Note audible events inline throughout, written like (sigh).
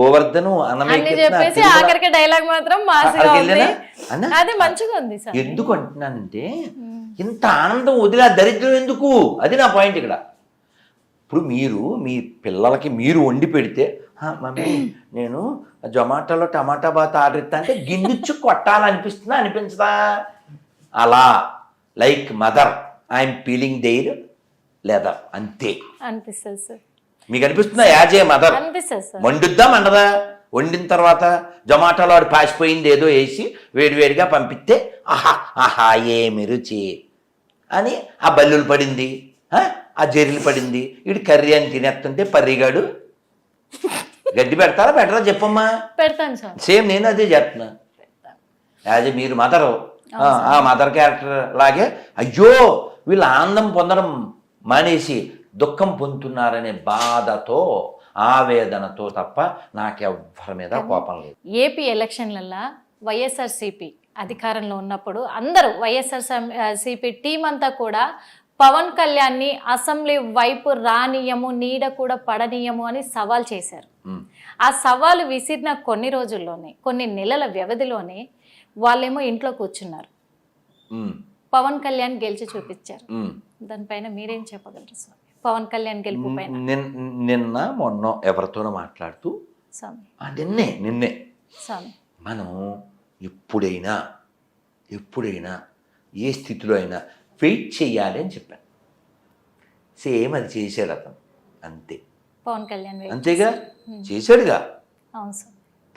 గోవర్ధను చెప్పేసి ఆఖరికి డైలాగ్ మాత్రం? అది మంచిగా ఉంది ఎందుకు అంటున్నానంటే ఇంత ఆనందం వదిలే ఆ దరిద్రం ఎందుకు? అది నా పాయింట్ ఇక్కడ. ఇప్పుడు మీరు మీ పిల్లలకి మీరు వండి పెడితే "ఆ, మమ్మీ నేను జొమాటోలో టమాటా బాత్ ఆర్డర్ ఇస్తా అంటే గిన్నెచ్చు కొట్టాలనిపిస్తుందా అనిపించదా? అలా like mother I'm feeling there లేదా అంతే. అనిపిస్తుంది సార్. మీకు అనిపిస్తుందా? As a mother. వండుద్దా మండదా? వండిన తర్వాత జొమాటోలో వాడు పాసిపోయింది ఏదో వేసి వేడివేడిగా పంపిస్తే ఆహా ఆహా ఏమి రుచి? అని ఆ బల్లులు పడింది. ఆ, జెర్రీలు పడింది. ఇటు కర్రీ అని తినేస్తుంటే పర్రిగాడు గడ్డి పెడతారా పెట్టరా చెప్పమ్మా? పెడతాను సార్. సేమ్ నేను అదే చెప్తున్నా యాజ్ మీరు మదరు. ఆ మదర్ క్యారెక్టర్ లాగే అయ్యో వీళ్ళు ఆనందం పొందడం మానేసి దుఃఖం పొందుతున్నారనే బాధతో ఆవేదనతో తప్ప నాకెవ్వరి మీద కోపం లేదు. ఏపీ ఎలక్షన్లల్లో వైఎస్ఆర్సీపీ అధికారంలో ఉన్నప్పుడు అందరూ వైఎస్ఆర్ సిపి టీం అంతా కూడా పవన్ కళ్యాణ్ని అసెంబ్లీ వైపు రానియము నీడ కూడా పడనీయము అని సవాల్ చేశారు. ఆ సవాలు విసిరిన కొన్ని రోజుల్లోనే కొన్ని నెలల వ్యవధిలోనే వాళ్ళేమో ఇంట్లో కూర్చున్నారు. పవన్ కళ్యాణ్ గెలిచి చూపించారు. దానిపైన మీరేం చెప్పగలరు స్వామి? పవన్ కళ్యాణ్ గెలుపు పైన. నిన్న మొన్న ఎవరితోనో మాట్లాడుతూ నిన్నే నిన్నే. మనం ఎప్పుడైనా ఎప్పుడైనా ఏ స్థితిలో అయినా వెయిట్ చేయాలి అని చెప్పాను. సేమ్ అది చేశాడు అతను. అంతే. పవన్ కళ్యాణ్ అంతేగా? చేశాడుగా?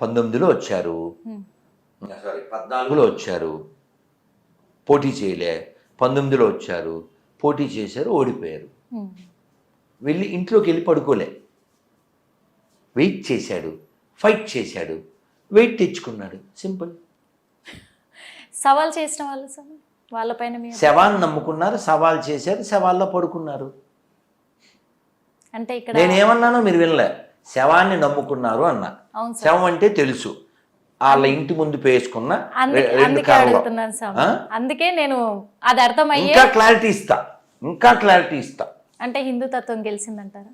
పంతొమ్మిదిలో వచ్చారు. సారీ పద్నాలుగులో వచ్చారు. పోటీ చేయలే. పంతొమ్మిదిలో వచ్చారు. పోటీ చేశారు ఓడిపోయారు. వెళ్ళి ఇంట్లోకి వెళ్ళి పడుకోలే. వెయిట్ చేశాడు ఫైట్ చేశాడు వెయిట్ తెచ్చుకున్నాడు. సింపుల్. సవాల్ చేసిన వాళ్ళు స్వామి వాళ్ళపైన శవాన్ని నమ్ముకున్నారు సవాల్ చేశారు శవాల్లో పడుకున్నారు. అంటే ఇక్కడ నేనేమన్నానో మీరు వినలే. శవాన్ని నమ్ముకున్నారు అన్నా. సార్. శవం అంటే తెలుసు. వాళ్ళ ఇంటి ముందు పేసుకున్న అందుకే నేను అది అర్థమయ్యే ఇంకా క్లారిటీ ఇస్తా. ఇంకా క్లారిటీ ఇస్తా. అంటే హిందూ తత్వం గెలిచిందంటారా?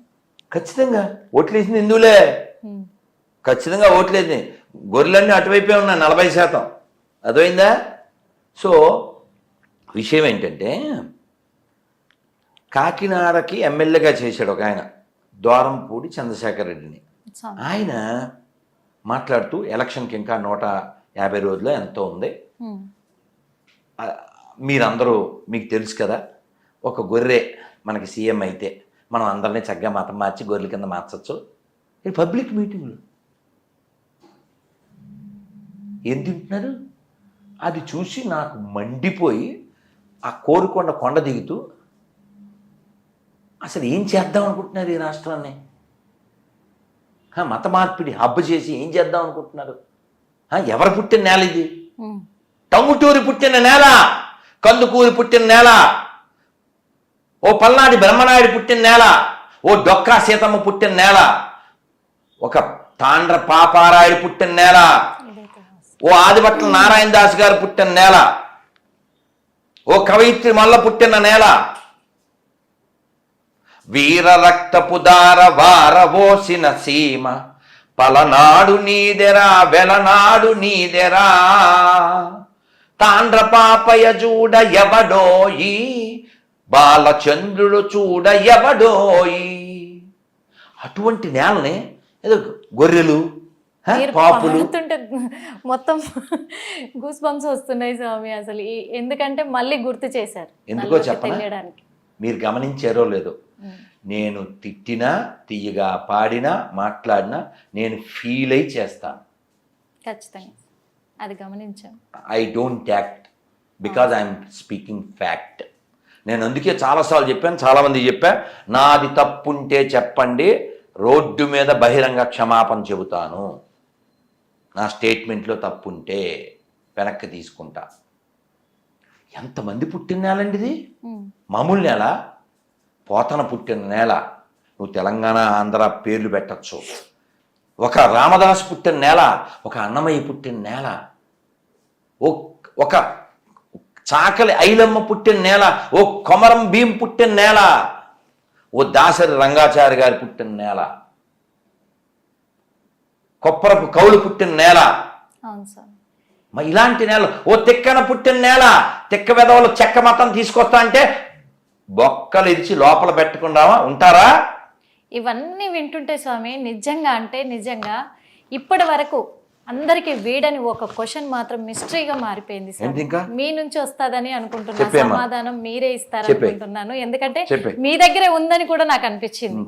ఖచ్చితంగా. ఓట్లేసింది హిందువులే. ఖచ్చితంగా ఓట్లేదు గొర్రెలన్నీ అటువైపే ఉన్నాయి నలభై శాతం. అర్థమైందా? సో విషయం ఏంటంటే కాకినాడకి ఎమ్మెల్యేగా చేశాడు ఒక ఆయన ద్వారంపూడి చంద్రశేఖర్ రెడ్డిని. ఆయన మాట్లాడుతూ ఎలక్షన్కి ఇంకా నూట యాభై రోజులు ఎంతో ఉంది? మీరందరూ మీకు తెలుసు కదా ఒక గొర్రె మనకి సీఎం అయితే మనం అందరినీ చక్కగా మతం మార్చి గొర్రెల కింద మార్చచ్చు. ఇది పబ్లిక్ మీటింగ్లు. ఏం తింటున్నారు? అది చూసి నాకు మండిపోయి ఆ కోరుకొండ కొండ దిగుతూ అసలు ఏం చేద్దాం అనుకుంటున్నారు ఈ రాష్ట్రాన్ని? మత మార్పిడి హబ్బు చేసి ఏం చేద్దాం అనుకుంటున్నారు? ఎవరు పుట్టిన నేల ఇది? ఉమ్. టంగుటూరి పుట్టిన నేల కందుకూరి పుట్టిన నేల ఓ పల్నాడి బ్రహ్మనాయుడు పుట్టిన నేల ఓ డొక్కా సీతమ్మ పుట్టిన నేల ఒక తాండ్ర పాపారాయుడు పుట్టిన నేల ఓ ఆదిభట్ల నారాయణ దాస్ గారు పుట్టిన నేల ఓ కవయిత్రి మల్ల పుట్టిన నేల. వీర రక్తపు దార వారవోసిన సీమ పలనాడు నీదెరా వెలనాడు నీదెరా. తాండ్ర పాపయ చూడ ఎవడోయి బాలచంద్రుడు చూడ ఎవడోయి అటువంటి నేలని ఏదో గొర్రెలు పాపులు. మొత్తం గూస్ బంప్స్ వస్తున్నాయి స్వామి అసలు. ఎందుకంటే మళ్ళీ గుర్తు చేశారు ఎందుకో? తెలియడానికి మీరు గమనించారో లేదో. నేను తిట్టినా తీయగా పాడినా మాట్లాడినా నేను ఫీల్ అయి చేస్తాను. ఖచ్చితంగా. అది గమనించాం. I don't act because I'm speaking fact నేను అందుకే చాలాసార్లు చెప్పాను చాలామంది చెప్పా నాది తప్పుంటే చెప్పండి రోడ్డు మీద బహిరంగ క్షమాపణ చెబుతాను. నా స్టేట్మెంట్లో తప్పుంటే వెనక్కి తీసుకుంటా. ఎంతమంది పుట్టిన నేలండి ఇది. మామూలు నేల పోతన పుట్టిన నేల. నువ్వు తెలంగాణ ఆంధ్ర పేర్లు పెట్టచ్చు. ఒక రామదాస్ పుట్టిన నేల ఒక అన్నమయ్య పుట్టిన నేల. ఒక చాకలి ఐలమ్మ పుట్టిన నేల ఓ కొమరం భీం పుట్టిన నేల ఓ దాసరి రంగాచారి గారి పుట్టిన నేల కొప్పరపు కౌలు పుట్టిన నేల. మరి ఇలాంటి నేల ఓ తిక్కన పుట్టిన నేల తిక్క వెదవలు చెక్క మతం తీసుకొస్తా అంటే బొక్కలు ఇరిచి లోపల పెట్టకుండా ఉంటారా? ఇవన్నీ వింటుంటే స్వామి నిజంగా అంటే నిజంగా ఇప్పటి వరకు అందరికి వీడని ఒక క్వశ్చన్ మాత్రం మిస్టరీగా మారిపోయింది ఇంకా? మీ నుంచి వస్తాదని అనుకుంటున్నా. సమాధానం మీరే ఇస్తారు చెప్పే. అనుకుంటున్నాను. ఎందుకంటే. మీ దగ్గరే ఉందని కూడా నాకు అనిపించింది.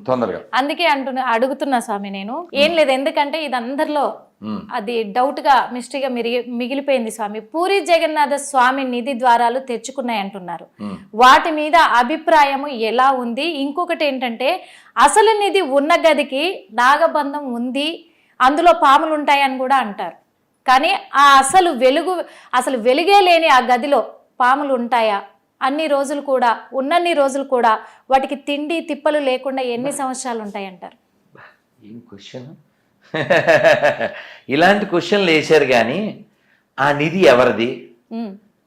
అందుకే అంటున్నా అడుగుతున్నా స్వామి నేను. ఏం లేదు ఎందుకంటే ఇది అందరిలో అది డౌట్గా మిస్టరీగా మిగిలిపోయింది స్వామి. పూరి జగన్నాథ స్వామి నిధి ద్వారాలు తెచ్చుకున్నాయి అంటున్నారు. వాటి మీద అభిప్రాయము ఎలా ఉంది? ఇంకొకటి ఏంటంటే అసలు నిధి ఉన్న గదికి నాగబంధం ఉంది అందులో పాములు ఉంటాయని కూడా అంటారు. కానీ ఆ అసలు వెలుగు అసలు వెలుగే లేని ఆ గదిలో పాములు ఉంటాయా? అన్ని రోజులు కూడా ఉన్నన్ని రోజులు కూడా వాటికి తిండి తిప్పలు లేకుండా ఎన్ని సంవత్సరాలు ఉంటాయంటారు? ఏం క్వశ్చన్ (laughs) ఇలాంటి క్వశ్చన్లు వేశారు కానీ ఆ నిధి ఎవరిది?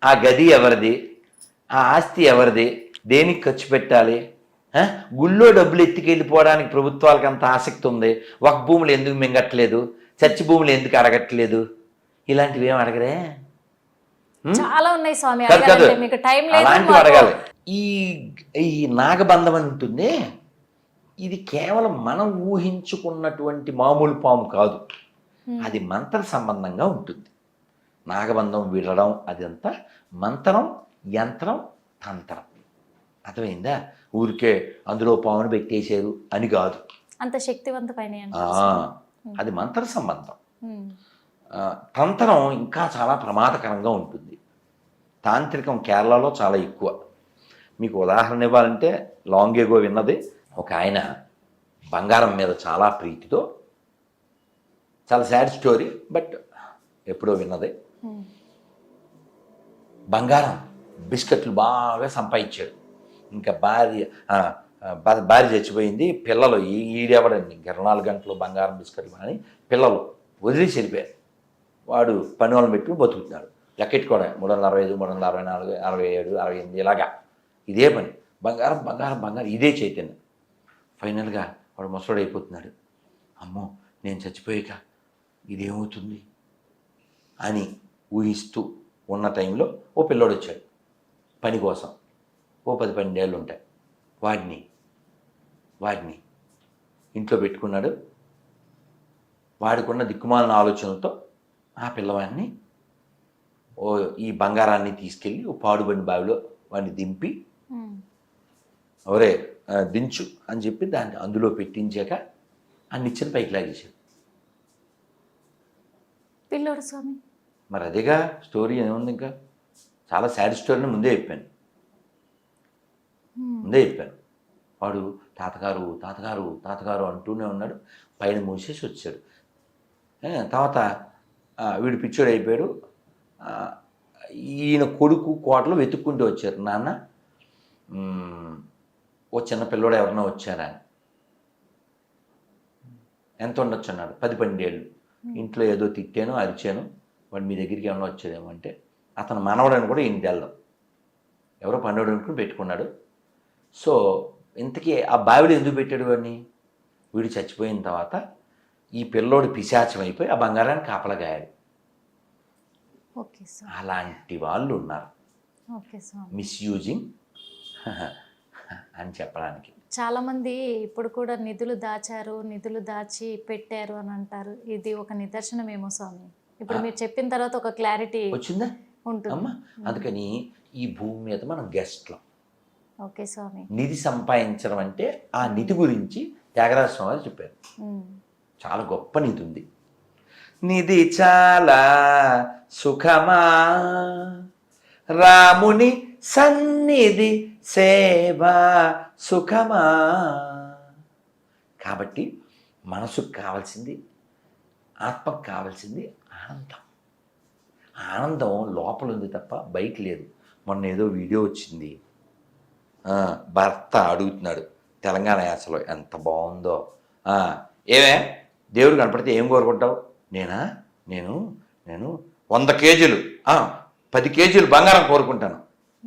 ఆ గది ఎవరిది? ఆ ఆస్తి ఎవరిది? దేనికి ఖర్చు పెట్టాలి? గుళ్ళో డబ్బులు ఎత్తుకెళ్ళిపోవడానికి ప్రభుత్వాలకు అంత ఆసక్తి ఉంది. ఒక భూములు ఎందుకు మింగట్లేదు? చర్చి భూములు ఎందుకు అడగట్లేదు? ఇలాంటివి ఏం అడగరే? చాలా ఉన్నాయి స్వామి కాదు, అలాంటివి అడగాలి. ఈ ఈ నాగబంధం అని ఉంటుంది. ఇది కేవలం మనం ఊహించుకున్నటువంటి మామూలు పాము కాదు. అది మంత్ర సంబంధంగా ఉంటుంది. నాగబంధం విడడం అదంతా మంత్రం యంత్రం తంత్రం. అర్థమైందా? ఊరికే అందులో పామును పెట్టేశారు అని కాదు. అంత శక్తివంతమైన అది మంత్ర సంబంధం. తంత్రం ఇంకా చాలా ప్రమాదకరంగా ఉంటుంది. తాంత్రికం కేరళలో చాలా ఎక్కువ. మీకు ఉదాహరణ ఇవ్వాలంటే లాంగ్ ఎగో విన్నది ఒక ఆయన బంగారం మీద చాలా ప్రీతితో చాలా సాడ్ స్టోరీ బట్ ఎప్పుడో విన్నది. బంగారం బిస్కెట్లు బాగా సంపాదించాడు. ఇంకా భార్య భార్య చచ్చిపోయింది పిల్లలు ఈడెవడండి? ఇంకా ఇరవై నాలుగు గంటలు బంగారం బిస్కెట్లు అని పిల్లలు వదిలేసి వెళ్ళిపోయారు వాడు పని వాళ్ళని పెట్టుకుని బతుకుతున్నాడు. లెక్కెట్టుకోవడం మూడు వందల అరవై ఐదు మూడు వందల అరవై నాలుగు అరవై ఏడు అరవై ఎనిమిది ఇలాగా. ఇదే పని. బంగారం బంగారం బంగారం ఇదే చైతన్యం. ఫైనల్గా వాడు ముసడు అయిపోతున్నాడు. అమ్మో నేను చచ్చిపోయాక ఇదేమవుతుంది? అని ఊహిస్తూ ఉన్న టైంలో ఓ పిల్లోడు వచ్చాడు. పని కోసం. ఓ పది పన్నెండేళ్ళు ఉంటాయి. వాడిని వాడిని ఇంట్లో పెట్టుకున్నాడు. వాడికున్న దిక్కుమాలిన ఆలోచనలతో ఆ పిల్లవాడిని ఓ ఈ బంగారాన్ని తీసుకెళ్ళి ఓ పాడుబడి బావిలో వాడిని దింపి ఆ, దించు అని చెప్పి దాన్ని అందులో పెట్టించాక ఆ నిచ్చెన పైకి లాగేశాడు. పిల్లోడు స్వామి. మరి అదేగా స్టోరీ ఏముంది ఇంకా? చాలా సాడ్ స్టోరీని ముందే చెప్పాను. ముందే చెప్పాను. వాడు తాతగారు తాతగారు తాతగారు అంటూనే ఉన్నాడు. పైన మూసేసి వచ్చాడు. తర్వాత వీడు పిచ్చోడు అయిపోయాడు. ఈయన కొడుకు కోటలు వెతుక్కుంటూ వచ్చారు. నాన్న ఓ చిన్న పిల్లోడు ఎవరన్నా వచ్చారా? అని ఎంత ఉండొచ్చు అన్నాడు. పది పన్నెండేళ్ళు. ఇంట్లో ఏదో తిట్టాను అరిచాను. వాడు మీ దగ్గరికి ఏమన్నా వచ్చాడేమో అంటే అతను మనవడని కూడా ఈయన తెల్దాం. ఎవరో పన్నోడు అనుకుని పెట్టుకున్నాడు. సో ఇంతకీ ఆ బావిలో ఎందుకు పెట్టాడు వాడిని? వీడు చచ్చిపోయిన తర్వాత ఈ పిల్లోడు పిశాచం అయిపోయి ఆ బంగారాన్ని స్వామి అలాంటి వాళ్ళు ఉన్నారు. మిస్యూజింగ్ అని చెప్పడానికి. చాలా మంది ఇప్పుడు కూడా నిధులు దాచారు నిధులు దాచి పెట్టారు అని అంటారు. ఇది ఒక నిదర్శనమేమో స్వామి. ఇప్పుడు మీరు చెప్పిన తర్వాత ఒక క్లారిటీ వచ్చిందా? ఉంటుంది. అమ్మా అందుకని ఈ భూమి మీద మనం గెస్ట్లం. ఓకే స్వామి. నిధి సంపాదించడం అంటే ఆ నిధి గురించి త్యాగరాజ స్వామి చెప్పారు. చాలా గొప్ప నిధి ఉంది. నిధి చాలా సుఖమా. రాముని సన్నిధి సేవ సుఖమా. కాబట్టి మనసుకు కావాల్సింది ఆత్మకు కావాల్సింది ఆనందం. ఆనందం లోపల ఉంది తప్ప బయట లేదు. మొన్న ఏదో వీడియో వచ్చింది. భర్త అడుగుతున్నాడు తెలంగాణ యాసలో ఎంత బాగుందో. ఏమే? దేవుడు కనపడితే ఏం కోరుకుంటావు? నేనా? నేను నేను వంద కేజీలు పది కేజీలు బంగారం కోరుకుంటాను.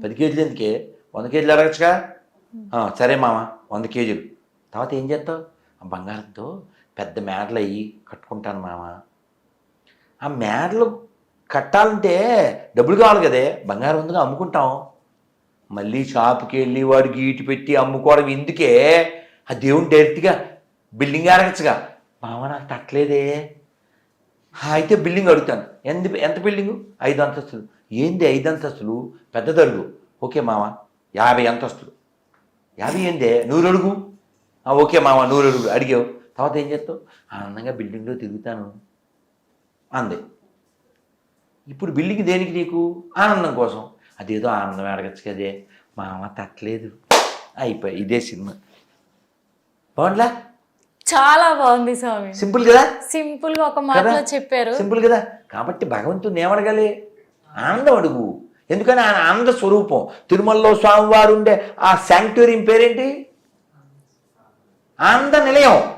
పది కేజీలు ఎందుకే? వంద కేజీలు అడగచ్చుగా? సరే మామ వంద కేజీలు. తర్వాత ఏం చేస్తావు? ఆ బంగారంతో పెద్ద మేడలు అయ్యి కట్టుకుంటాను మామ. ఆ మేడలు కట్టాలంటే డబ్బులు కావాలి కదే బంగారం ఉందిగా అమ్ముకుంటాం? మళ్ళీ షాప్కి వెళ్ళి వాడికి ఈటి పెట్టి అమ్ముకోవడం ఎందుకే? ఆ దేవుని డైరెక్ట్గా బిల్డింగ్ అరగచ్చుగా మామ నాకు తట్టలేదే. అయితే బిల్డింగ్ అడుగుతాను. ఎంత ఎంత బిల్డింగు? ఐదు అంతస్తులు. ఏంది ఐదు అంతస్తులు? పెద్ద దరుగు ఓకే మామ. యాభై అంతస్తులు. యాభై ఏందే? నూరు అడుగు ఓకే మామ నూరు అడుగు అడిగావు. తర్వాత ఏం చేస్తావు? ఆనందంగా బిల్డింగ్లో తిరుగుతాను. అంది. ఇప్పుడు బిల్డింగ్ దేనికి నీకు? ఆనందం కోసం. అదేదో ఆనందం అడగచ్చు కదే. మామ తట్టలేదు. అయిపోయి ఇదే సినిమా. బాగుండ్లా చాలా బాగుంది స్వామి. సింపుల్ కదా? సింపుల్గా ఒక మాటలో? చెప్పారు. సింపుల్ కదా? కాబట్టి భగవంతుని ఏమడగాలి ఆనందం అడుగు. ఎందుకని? ఆయన ఆనంద స్వరూపం. తిరుమలలో స్వామివారు ఉండే ఆ శాంక్టోరియం పేరేంటి? Ananda Nilayam.